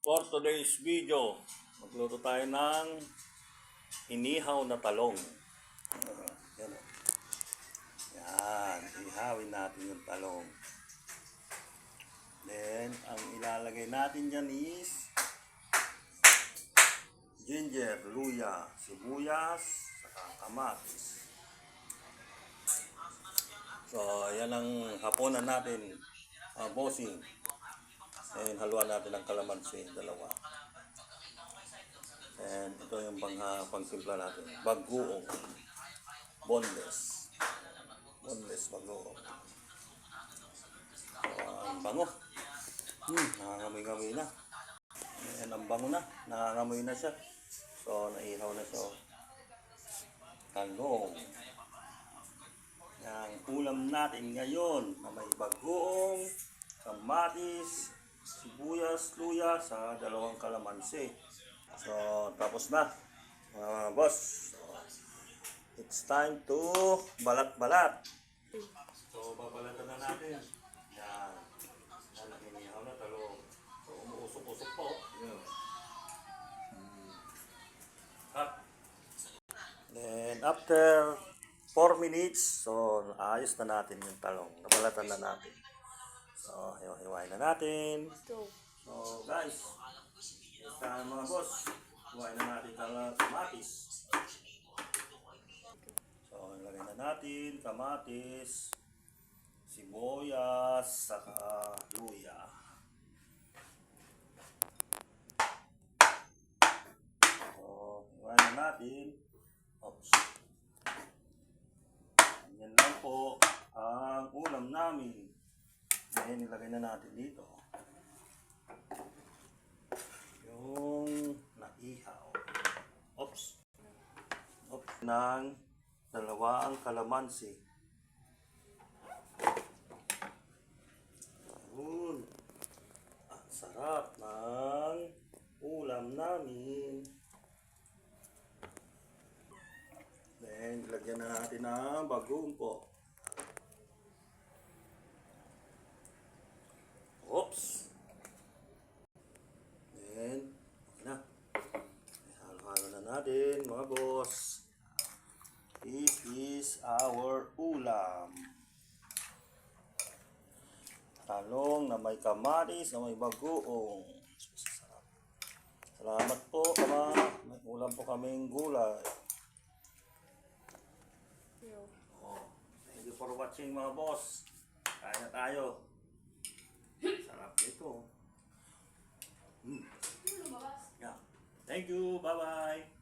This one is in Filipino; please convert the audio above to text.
For today's video, magluto tayo ng inihaw na talong. Yan. Yan, ihawin natin yung talong. Then, ang ilalagay natin dyan is ginger, luya, sibuyas, saka kamatis. So, yan ang hapunan natin, uh, bossing. Haluan natin ang kalamansi, dalawa. And ito yung pang, uh, pangsimpla natin. Bagoong. Boneless. Boneless bagoong. So, ang bango. Hmm, nangangamoy-ngamoy na. Ayan, ang bango na. Nangangamoy na siya. So, naihaw na siya. Talong. Yang ulam natin ngayon na may bagoong, kamatis, sibuyas, luya sa dalawang kalamansi. So, tapos na. Mga boss. So, it's time to balat-balat. So, babalatan na natin. Yan. Lalaki niya na talong. So, umuusok-usok po. Yan. Hmm. Cut. Then, after 4 minutes, so, ayos na natin yung talong. Nabalatan na natin. So, hiwa-hiwain na natin. So, guys, ito mga boss. Hiwain na natin ang kamatis. So, ilagay na natin kamatis, sibuyas, saka luya. So, hiwain na natin. Oops. Yan lang po ang ulam namin. Ngayon, ilagay na natin dito. Yung naihaw. Oops. Oops. Ng dalawa ang kalamansi. Yun. Ang sarap ng ulam namin. Then, lagyan na natin ng bagoong po. Oops. Then, okay na. Halo-halo na natin, mga boss. Is our ulam. Talong na may kamatis, na may bagoong. Sarap. Salamat po, kama. May ulam po kaming gulay. Oh, thank you for watching mga boss. Kaya na tayo. Sarap nito. Mm. Yeah. Thank you. Bye-bye.